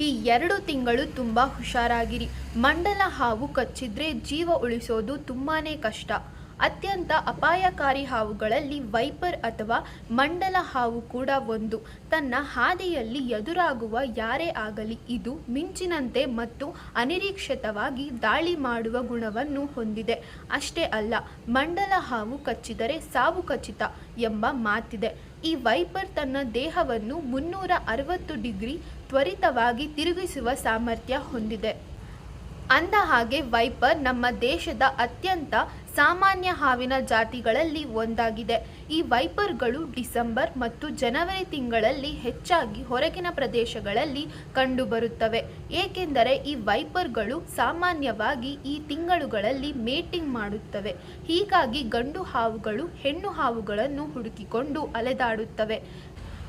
ಈ ಎರಡು ತಿಂಗಳು ತುಂಬ ಹುಷಾರಾಗಿರಿ. ಮಂಡಲ ಹಾವು ಕಚ್ಚಿದ್ರೆ ಜೀವ ಉಳಿಸೋದು ತುಂಬಾನೇ ಕಷ್ಟ. ಅತ್ಯಂತ ಅಪಾಯಕಾರಿ ಹಾವುಗಳಲ್ಲಿ ವೈಪರ್ ಅಥವಾ ಮಂಡಲ ಹಾವು ಕೂಡ ಒಂದು. ತನ್ನ ಹಾದಿಯಲ್ಲಿ ಎದುರಾಗುವ ಯಾರೇ ಆಗಲಿ ಇದು ಮಿಂಚಿನಂತೆ ಮತ್ತು ಅನಿರೀಕ್ಷಿತವಾಗಿ ದಾಳಿ ಮಾಡುವ ಗುಣವನ್ನು ಹೊಂದಿದೆ. ಅಷ್ಟೇ ಅಲ್ಲ, ಮಂಡಲ ಹಾವು ಕಚ್ಚಿದರೆ ಸಾವು ಖಚಿತ ಎಂಬ ಮಾತಿದೆ. ಈ ವೈಪರ್ ತನ್ನ ದೇಹವನ್ನು ಮುನ್ನೂರ ಅರವತ್ತು ಡಿಗ್ರಿ ತ್ವರಿತವಾಗಿ ತಿರುಗಿಸುವ ಸಾಮರ್ಥ್ಯ ಹೊಂದಿದೆ. ಅಂದ ಹಾಗೆ ವೈಪರ್ ನಮ್ಮ ದೇಶದ ಅತ್ಯಂತ ಸಾಮಾನ್ಯ ಹಾವಿನ ಜಾತಿಗಳಲ್ಲಿ ಒಂದಾಗಿದೆ. ಈ ವೈಪರ್ಗಳು ಡಿಸೆಂಬರ್ ಮತ್ತು ಜನವರಿ ತಿಂಗಳಲ್ಲಿ ಹೆಚ್ಚಾಗಿ ಹೊರಗಿನ ಪ್ರದೇಶಗಳಲ್ಲಿ ಕಂಡುಬರುತ್ತವೆ. ಏಕೆಂದರೆ ಈ ವೈಪರ್ಗಳು ಸಾಮಾನ್ಯವಾಗಿ ಈ ತಿಂಗಳುಗಳಲ್ಲಿ ಮೇಟಿಂಗ್ ಮಾಡುತ್ತವೆ. ಹೀಗಾಗಿ ಗಂಡು ಹಾವುಗಳು ಹೆಣ್ಣು ಹಾವುಗಳನ್ನು ಹುಡುಕಿಕೊಂಡು ಅಲೆದಾಡುತ್ತವೆ.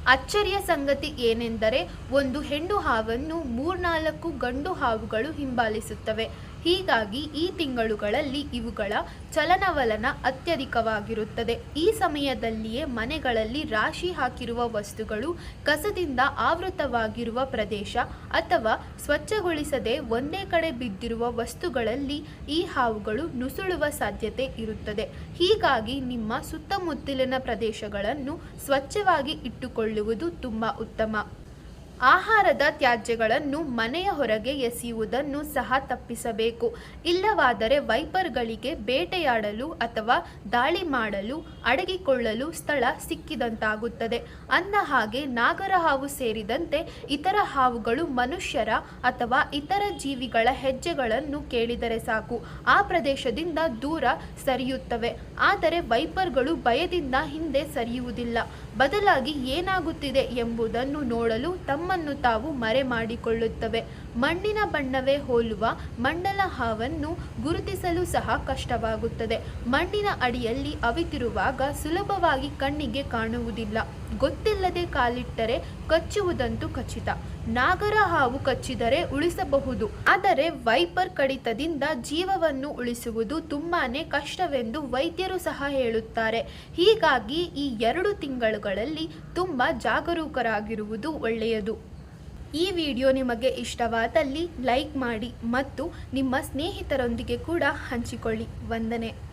ಅಚ್ಚರಿಯ ಸಂಗತಿ ಏನೆಂದರೆ ಒಂದು ಹೆಣ್ಣು ಹಾವನ್ನು ಮೂರ್ನಾಲ್ಕು ಗಂಡು ಹಾವುಗಳು ಹಿಂಬಾಲಿಸುತ್ತವೆ. ಹೀಗಾಗಿ ಈ ತಿಂಗಳುಗಳಲ್ಲಿ ಇವುಗಳ ಚಲನವಲನ ಅತ್ಯಧಿಕವಾಗಿರುತ್ತದೆ. ಈ ಸಮಯದಲ್ಲಿಯೇ ಮನೆಗಳಲ್ಲಿ ರಾಶಿ ಹಾಕಿರುವ ವಸ್ತುಗಳು ಕಸದಿಂದ ಆವೃತವಾಗಿರುವ ಪ್ರದೇಶ ಅಥವಾ ಸ್ವಚ್ಛಗೊಳಿಸದೆ ಒಂದೇ ಕಡೆ ಬಿದ್ದಿರುವ ವಸ್ತುಗಳಲ್ಲಿ ಈ ಹಾವುಗಳು ನುಸುಳುವ ಸಾಧ್ಯತೆ ಇರುತ್ತದೆ. ಹೀಗಾಗಿ ನಿಮ್ಮ ಸುತ್ತಮುತ್ತಲಿನ ಪ್ರದೇಶಗಳನ್ನು ಸ್ವಚ್ಛವಾಗಿ ಇಟ್ಟುಕೊಳ್ಳುವುದು ತುಂಬ ಉತ್ತಮ. ಆಹಾರದ ತ್ಯಾಜ್ಯಗಳನ್ನು ಮನೆಯ ಹೊರಗೆ ಎಸೆಯುವುದನ್ನು ಸಹ ತಪ್ಪಿಸಬೇಕು. ಇಲ್ಲವಾದರೆ ವೈಪರ್ಗಳಿಗೆ ಬೇಟೆಯಾಡಲು ಅಥವಾ ದಾಳಿ ಮಾಡಲು, ಅಡಗಿಕೊಳ್ಳಲು ಸ್ಥಳ ಸಿಕ್ಕಿದಂತಾಗುತ್ತದೆ. ಅಂದ ಹಾಗೆ ನಾಗರ ಹಾವು ಸೇರಿದಂತೆ ಇತರ ಹಾವುಗಳು ಮನುಷ್ಯರ ಅಥವಾ ಇತರ ಜೀವಿಗಳ ಹೆಜ್ಜೆಗಳನ್ನು ಕೇಳಿದರೆ ಸಾಕು. ಆ ಪ್ರದೇಶದಿಂದ ದೂರ ಸರಿಯುತ್ತವೆ. ಆದರೆ ವೈಪರ್ಗಳು ಭಯದಿಂದ ಹಿಂದೆ ಸರಿಯುವುದಿಲ್ಲ. ಬದಲಾಗಿ ಏನಾಗುತ್ತಿದೆ ಎಂಬುದನ್ನು ನೋಡಲು ತಮ್ಮನ್ನು ತಾವು ಮರೆ ಮಾಡಿಕೊಳ್ಳುತ್ತವೆ. ಮಣ್ಣಿನ ಬಣ್ಣವೇ ಹೋಲುವ ಮಂಡಲ ಹಾವನ್ನು ಗುರುತಿಸಲು ಸಹ ಕಷ್ಟವಾಗುತ್ತದೆ. ಮಣ್ಣಿನ ಅಡಿಯಲ್ಲಿ ಅವಿತಿರುವಾಗ ಸುಲಭವಾಗಿ ಕಣ್ಣಿಗೆ ಕಾಣುವುದಿಲ್ಲ. ಗೊತ್ತಿಲ್ಲದೆ ಕಾಲಿಟ್ಟರೆ ಕಚ್ಚುವುದಂತೂ ಖಚಿತ. ನಾಗರ ಹಾವು ಕಚ್ಚಿದರೆ ಉಳಿಸಬಹುದು. ಆದರೆ ವೈಪರ್ ಕಡಿತದಿಂದ ಜೀವವನ್ನು ಉಳಿಸುವುದು ತುಂಬಾನೇ ಕಷ್ಟವೆಂದು ವೈದ್ಯರು ಸಹ ಹೇಳುತ್ತಾರೆ. ಹೀಗಾಗಿ ಈ ಎರಡು ತಿಂಗಳುಗಳಲ್ಲಿ ತುಂಬ ಜಾಗರೂಕರಾಗಿರುವುದು ಒಳ್ಳೆಯದು. ಈ ವಿಡಿಯೋ ನಿಮಗೆ ಇಷ್ಟವಾದಲ್ಲಿ ಲೈಕ್ ಮಾಡಿ ಮತ್ತು ನಿಮ್ಮ ಸ್ನೇಹಿತರೊಂದಿಗೆ ಕೂಡ ಹಂಚಿಕೊಳ್ಳಿ. ವಂದನೆ.